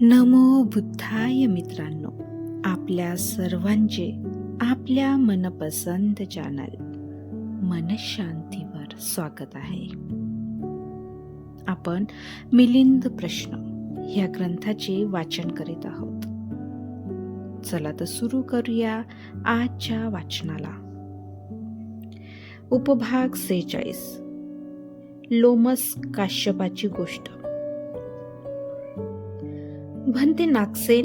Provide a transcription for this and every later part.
नमो बुद्धाय मित्रांनो आपल्या सर्वांचे आपल्या मनपसंत चॅनल मनशांतीवर स्वागत आहे. आपण मिलिंद प्रश्न या ग्रंथाचे वाचन करीत आहोत. चला तर सुरू करूया आजच्या वाचनाला. उपभाग सेहेचाळीस. लोमस काश्यपाची गोष्ट. भंते नागसेन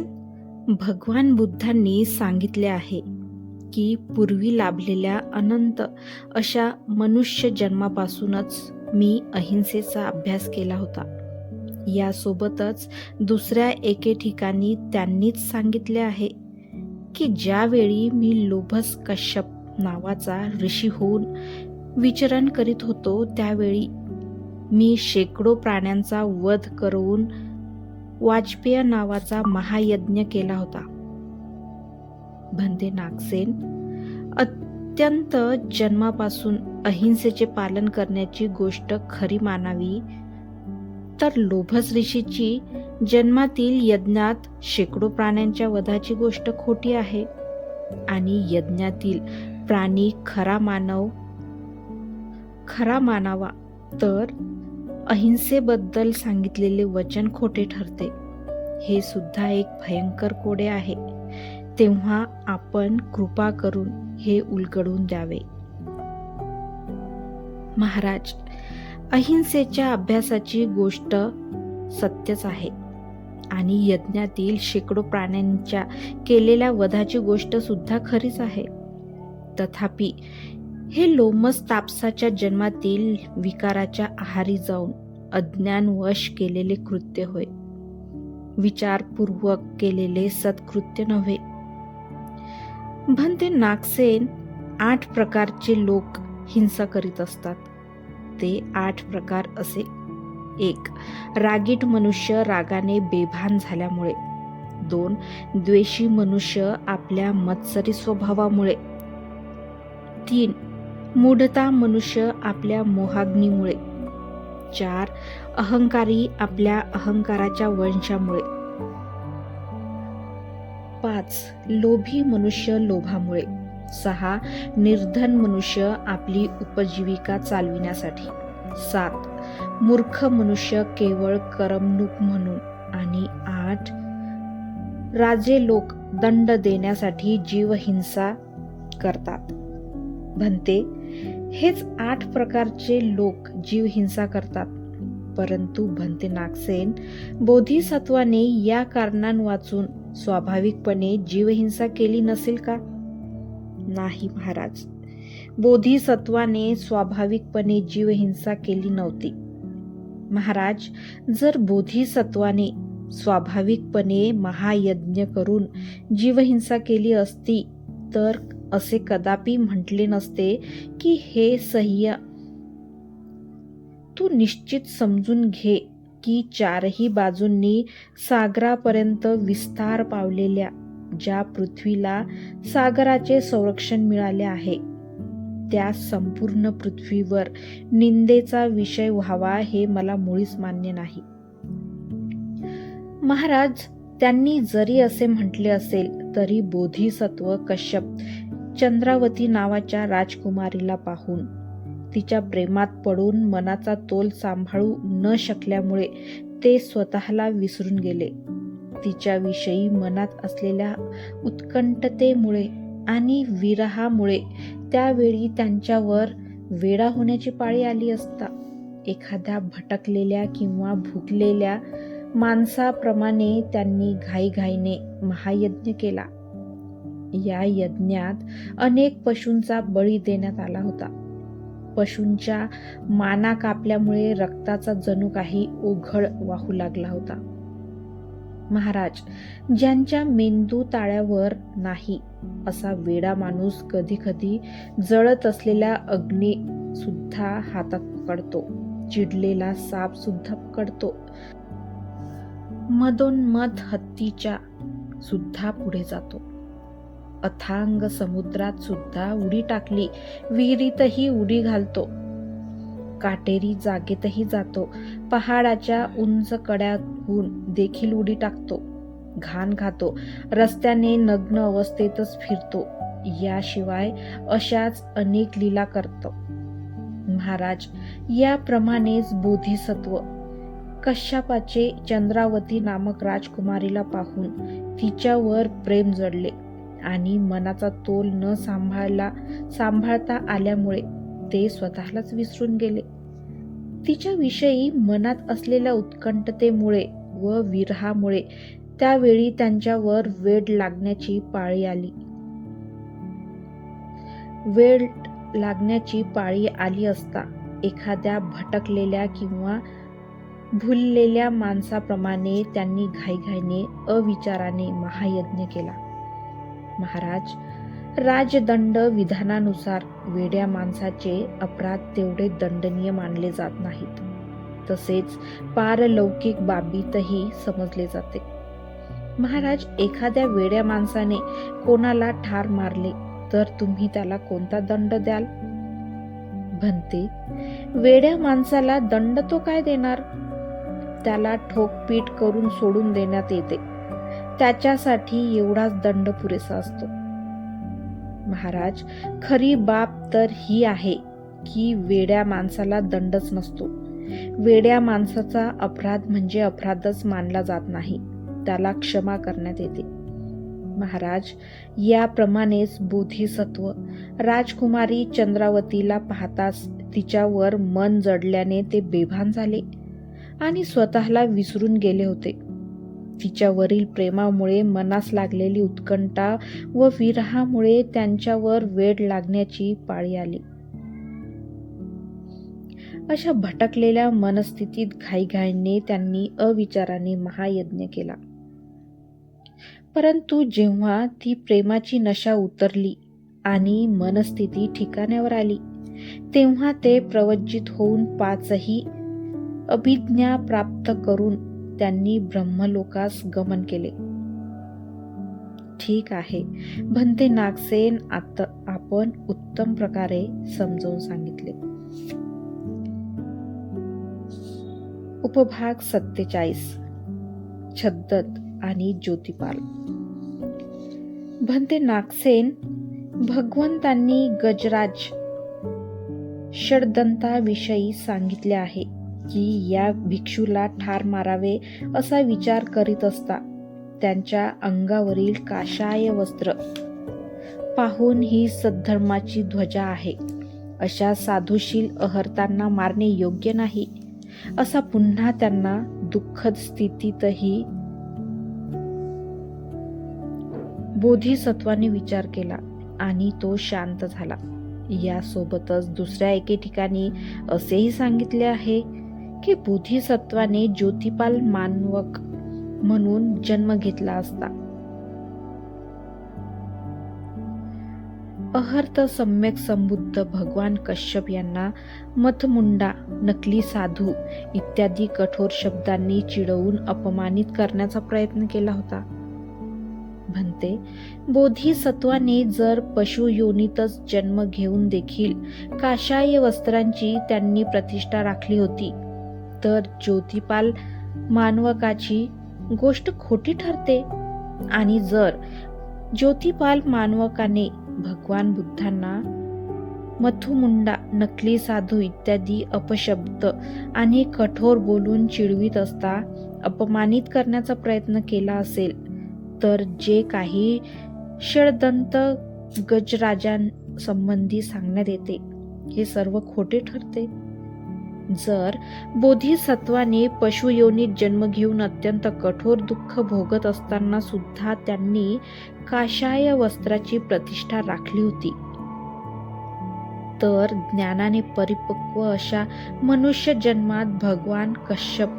भगवान बुद्धांनी सांगितले आहे की पूर्वी लाभलेल्या अनंत अशा मनुष्य जन्मापासूनच मी अहिंसेचा अभ्यास केला होता. यासोबतच दुसऱ्या एके ठिकाणी त्यांनीच सांगितले आहे की ज्यावेळी मी लोभस कश्यप नावाचा ऋषी होऊन विचरण करीत होतो त्यावेळी मी शेकडो प्राण्यांचा वध करून वाजपेय नावाचा महायज्ञ केला होता. भंते नागसेन अत्यंत जन्मापासून अहिंसेचे पालन करण्याची गोष्ट खरी मानावी तर लोभस ऋषीची जन्मातील यज्ञात शेकडो प्राण्यांच्या वधाची गोष्ट खोटी आहे आणि यज्ञातील प्राणी खरा मानव खरा मानावा तर अहिंसेबद्दल सांगितलेले वचन खोटे ठरते. हे सुद्धा एक भयंकर कोडे आहे. तेव्हा आपण कृपा करून हे उलगडून द्यावे. महाराज अहिंसेच्या अभ्यासाची गोष्ट सत्यच आहे. आणि यज्ञातील शेकडो प्राण्यांच्या केलेल्या वधाची गोष्ट सुद्धा खरीच आहे. तथापि हे लोमस तापसाच्या जन्मातील विकाराच्या आहारी जाऊन अज्ञानवश केलेले कृत्य होय. विचारपूर्वक केलेले सत्कृत्य नव्हे. भंते नागसेन आठ प्रकारचे लोक हिंसा करीत असतात. ते आठ प्रकार असे. एक रागीट मनुष्य रागाने बेभान झाल्यामुळे. दोन द्वेषी मनुष्य आपल्या मत्सरी स्वभावामुळे. तीन मूढता मनुष्य आपल्या मोहाग्नीमुळे. चार अहंकारी आपल्या अहंकाराच्या वंशामुळे. पाच लोभी मनुष्य लोभामुळे. सहा निर्धन मनुष्य आपली उपजीविका चालविण्यासाठी. सात मूर्ख मनुष्य केवळ करमणूक म्हणून. आणि आठ राजे लोक दंड देण्यासाठी जीवहिंसा करतात. भंते हेच आठ प्रकारचे लोक जीवहिंसा करतात. परंतु भंते नागसेन बोधिसत्वाने या कारणांवाचून स्वाभाविकपणे जीवहिंसा केली नसेल का? नाही महाराज. बोधिसत्वाने स्वाभाविकपणे जीवहिंसा केली नव्हती. महाराज जर बोधिसत्वाने स्वाभाविकपणे महायज्ञ करून जीवहिंसा केली असती तर असे कदापि म्हटले नसते की हे सह्य. तू निश्चित समजून घे की चारही बाजूंनी सागरापर्यंत विस्तार पावलेल्या ज्या पृथ्वीला सागराचे संरक्षण मिळाले आहे त्या संपूर्ण पृथ्वीवर निंदेचा विषय व्हावा हे मला मुळीच मान्य नाही. महाराज त्यांनी जरी असे म्हटले असेल तरी बोधिसत्व कश्यप चंद्रावती नावाच्या राजकुमारीला पाहून. तिच्या प्रेमात पडून मनाचा तोल सांभाळू न शकल्यामुळे ते स्वतःला विसरून गेले. तिच्याविषयी मनात असलेल्या उत्कंठतेमुळे आणि विरहामुळे त्यावेळी त्यांच्यावर वेडा होण्याची पाळी आली असता. एखाद्या भटकलेल्या किंवा भुकलेल्या माणसाप्रमाणे त्यांनी घाईघाईने महायज्ञ केला. या यज्ञात अनेक पशूंचा बळी देण्यात आला होता. पशूंच्या माना कापल्यामुळे रक्ताचा जणू काही ओघळ वाहू लागला होता. महाराज ज्यांच्या मेंदू ताळ्यावर नाही असा वेडा माणूस कधी कधी जळत असलेल्या अग्नी सुद्धा हातात पकडतो चिडलेला साप सुद्धा पकडतो. मदोन्मद हत्तीच्या सुद्धा पुढे जातो. अथांग समुद्रात सुद्धा उडी टाकली. विहिरीतही उडी घालतो. काटेरी जागेतही जातो. पहाडाच्या उंच कड्याहून देखील उडी टाकतो. घाण खातो. रस्त्याने नग्न अवस्थेतच फिरतो. याशिवाय अशाच अनेक लीला करतो. महाराज याप्रमाणेच बोधिसत्व. कश्यपाचे चंद्रावती नामक राजकुमारीला पाहून तिच्यावर प्रेम जडले. आणि मनाचा तोल न सांभाळला सांभाळता आल्यामुळे ते स्वतःलाच विसरून गेले. तिच्याविषयी मनात असलेल्या उत्कंठतेमुळे व विरहामुळे त्यावेळी त्यांच्यावर वेड लागण्याची पाळी आली. वेळ लागण्याची पाळी आली असता एखाद्या भटकलेल्या किंवा भुललेल्या माणसाप्रमाणे त्यांनी घाईघाईने अविचाराने महायज्ञ केला. महाराज राजदंड विधानानुसार वेड्या माणसाचे अपराध तेवढे दंडनीय मानले जात नाहीत. तसेच पारलौकिक बाबीतही समजले जाते. महाराज एखाद्या वेड्या माणसाने कोणाला ठार मारले तर तुम्ही त्याला कोणता दंड द्याल? म्हणते वेड्या माणसाला दंड तो काय देणार? त्याला ठोकपीट करून सोडून देण्यात येते. त्याच्यासाठी एवढाच दंड पुरेसा असतो. महाराज खरी बाब तर ही आहे की वेड्या माणसाला दंडच नसतो. वेड्या माणसाचा अपराध म्हणजे अपराधच मानला जात नाही त्याला क्षमा करण्यात येते. महाराज याप्रमाणेच बोधिसत्व राजकुमारी चंद्रावतीला पाहताच तिच्यावर मन जडल्याने ते बेभान झाले आणि स्वतःला विसरून गेले होते. तिच्यावरील प्रेमामुळे मनास लागलेली उत्कंठा व विरहामुळे त्यांच्यावर वेड लागण्याची पाळी आली. अशा भटकलेल्या मनस्थितीत घाईघाईने त्यांनी अविचाराने महायज्ञ केला. परंतु जेव्हा ती प्रेमाची नशा उतरली आणि मनस्थिती ठिकाण्यावर आली तेव्हा ते प्रवज्जित होऊन पाचही अभिज्ञा प्राप्त करून त्यांनी ब्रह्मलोकास गमन केले. ठीक आहे. भंते नागसेन आता आपण उत्तम प्रकारे समजावून सांगितले. उपभाग सत्तेचाळीस. छद्दत आणि ज्योतिपाल. भंते नागसेन भगवंतांनी गजराज षडदंताविषयी सांगितले आहे. की या भिक्षूला ठार मारावे असा विचार करीत असता. त्यांच्या अंगावरील काशाय वस्त्र. पाहून ही सद्धर्माची ध्वजा आहे. अशा साधुशील अहर्तांना मारणे योग्य नाही. असा पुन्हा त्यांना दुःखद स्थितीतही बोधिसत्वाने विचार केला आणि तो शांत झाला. यासोबतच दुसऱ्या एके ठिकाणी असेही सांगितले आहे की बोधिसत्वाने ज्योतिपाल मानवक म्हणून जन्म घेतला असता. अहर्त सम्यक संबुद्ध भगवान कश्यप यांना मथमुंडा नकली साधू इत्यादी कठोर शब्दांनी चिडवून अपमानित करण्याचा प्रयत्न केला होता. म्हणते बोधिसत्वाने जर पशु योनीतच जन्म घेऊन देखील काशाय वस्त्रांची त्यांनी प्रतिष्ठा राखली होती तर ज्योतिपाल मानवकाची गोष्ट खोटी ठरते. आणि जर ज्योतिपाल मानवकाने भगवान बुद्धांना मथुमुंडा नकली साधू इत्यादी अपशब्द आणि कठोर बोलून चिडवीत असता अपमानित करण्याचा प्रयत्न केला असेल तर जे काही षडदंत गजराजांसंबंधी सांगण्यात येते हे सर्व खोटे ठरते. जर बोधिसत्वाने पशुयोनीत जन्म घेऊन अत्यंत कठोर दुःख भोगत असताना सुद्धा त्यांनी काशाय वस्त्राची प्रतिष्ठा राखली होती. तर ज्ञानाने परिपक्व अशा मनुष्य जन्मात भगवान कश्यप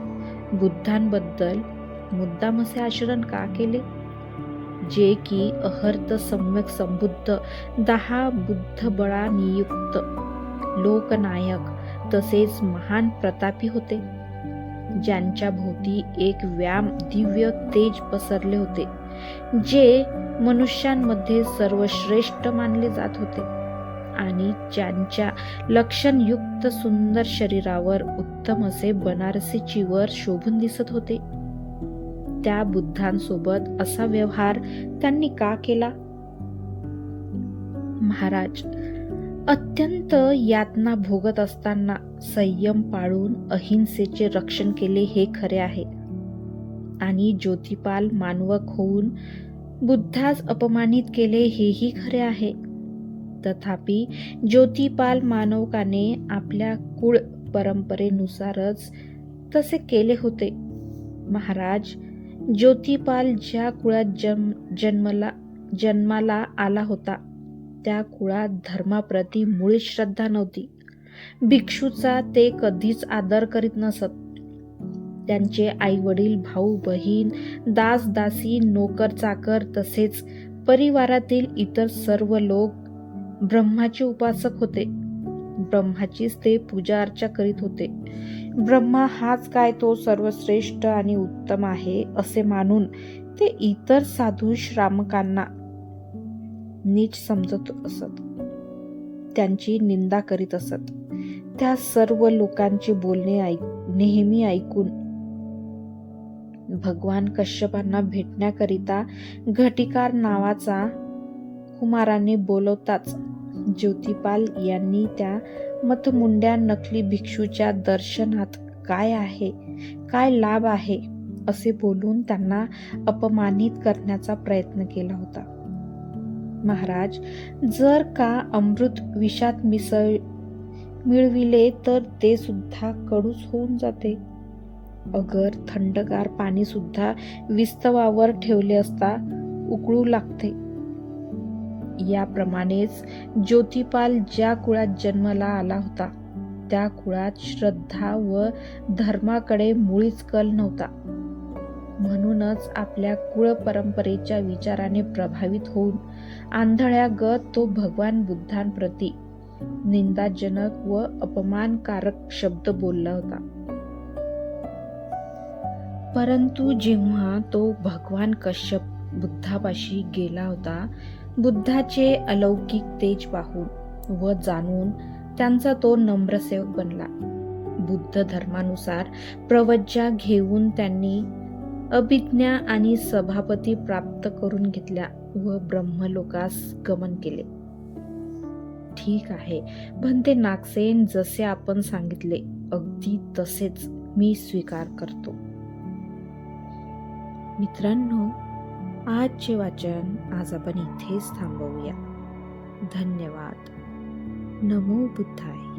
बुद्धांबद्दल मुद्दाम असे आचरण का केले? जे की अहर्त सम्यक संबुद्ध दहा बुद्धबळा नियुक्त लोकनायक तसेच महान प्रतापी होते. ज्यांच्या भोवती एक व्याम दिव्य तेज पसरले होते जे मनुष्यांमध्ये सर्वश्रेष्ठ मानले जात होते आणि ज्यांच्या लक्षणयुक्त सुंदर शरीरावर उत्तम असे बनारसी चिवर शोभून दिसत होते. त्या बुद्धांसोबत असा व्यवहार त्यांनी का केला? महाराज अत्यंत यातना भोगत असताना संयम पाळून अहिंसेचे रक्षण केले हे खरे आहे. आणि ज्योतिपाल मानवक होऊन बुद्धास अपमानित केले हेही खरे आहे. तथापि ज्योतिपाल मानवकाने आपल्या कुळ परंपरेनुसारच तसे केले होते. महाराज ज्योतिपाल ज्या कुळात जन्म जन्मला जन्माला आला होता त्या कुळात धर्माप्रती मुळीच श्रद्धा नव्हती. भिक्षूचा ते कधीच आदर करीत नसत. त्यांचे आई वडील भाऊ बहीण दास दासी नोकर चाकर तसेच परिवारातील इतर सर्व लोक ब्रह्माचे उपासक होते. ब्रह्माचीच ते पूजा अर्चा करीत होते. ब्रह्मा हाच काय तो सर्वश्रेष्ठ आणि उत्तम आहे असे मानून ते इतर साधू श्रामकांना नीच समजत असत. त्यांची निंदा करीत असत. त्या सर्व लोकांची बोलणे ऐक नेहमी ऐकून भगवान कश्यपांना भेटण्याकरिता घटिकार नावाचा कुमाराने बोलवताच ज्योतिपाल यांनी त्या मतमुंड्या नकली भिक्षूच्या दर्शनात काय आहे काय लाभ आहे असे बोलून त्यांना अपमानित करण्याचा प्रयत्न केला होता. महाराज जर का अमृत विषात मिसळ मिळविले तर ते सुद्धा कडूच होऊन जाते. अगर थंडगार पाणी सुद्धा विस्तवावर ठेवले असता उकळू लागते. याप्रमाणेच ज्योतिपाल ज्या कुळात जन्माला आला होता त्या कुळात श्रद्धा व धर्माकडे मुळीच कल नव्हता. म्हणूनच आपल्या कुळ परंपरेच्या विचाराने प्रभावित होऊन आंधळ्यागत तो भगवान बुद्धांप्रती निंदाजनक व अपमानकारक शब्द बोलला होता. परंतु जेव्हा तो भगवान कश्यप बुद्धापाशी गेला होता बुद्धाचे अलौकिक तेज पाहून व जाणून त्यांचा तो नम्रसेवक बनला. बुद्ध धर्मानुसार प्रवज्जा घेऊन त्यांनी अभिज्ञा आणि सभापती प्राप्त करून घेतल्या व ब्रह्मलोकास गमन केले. ठीक आहे. भंते नागसेन जसे आपण सांगितले अगदी तसेच मी स्वीकार करतो. मित्रांनो आजचे वाचन आज आपण इथेच थांबवूया. धन्यवाद. नमो बुद्धाय.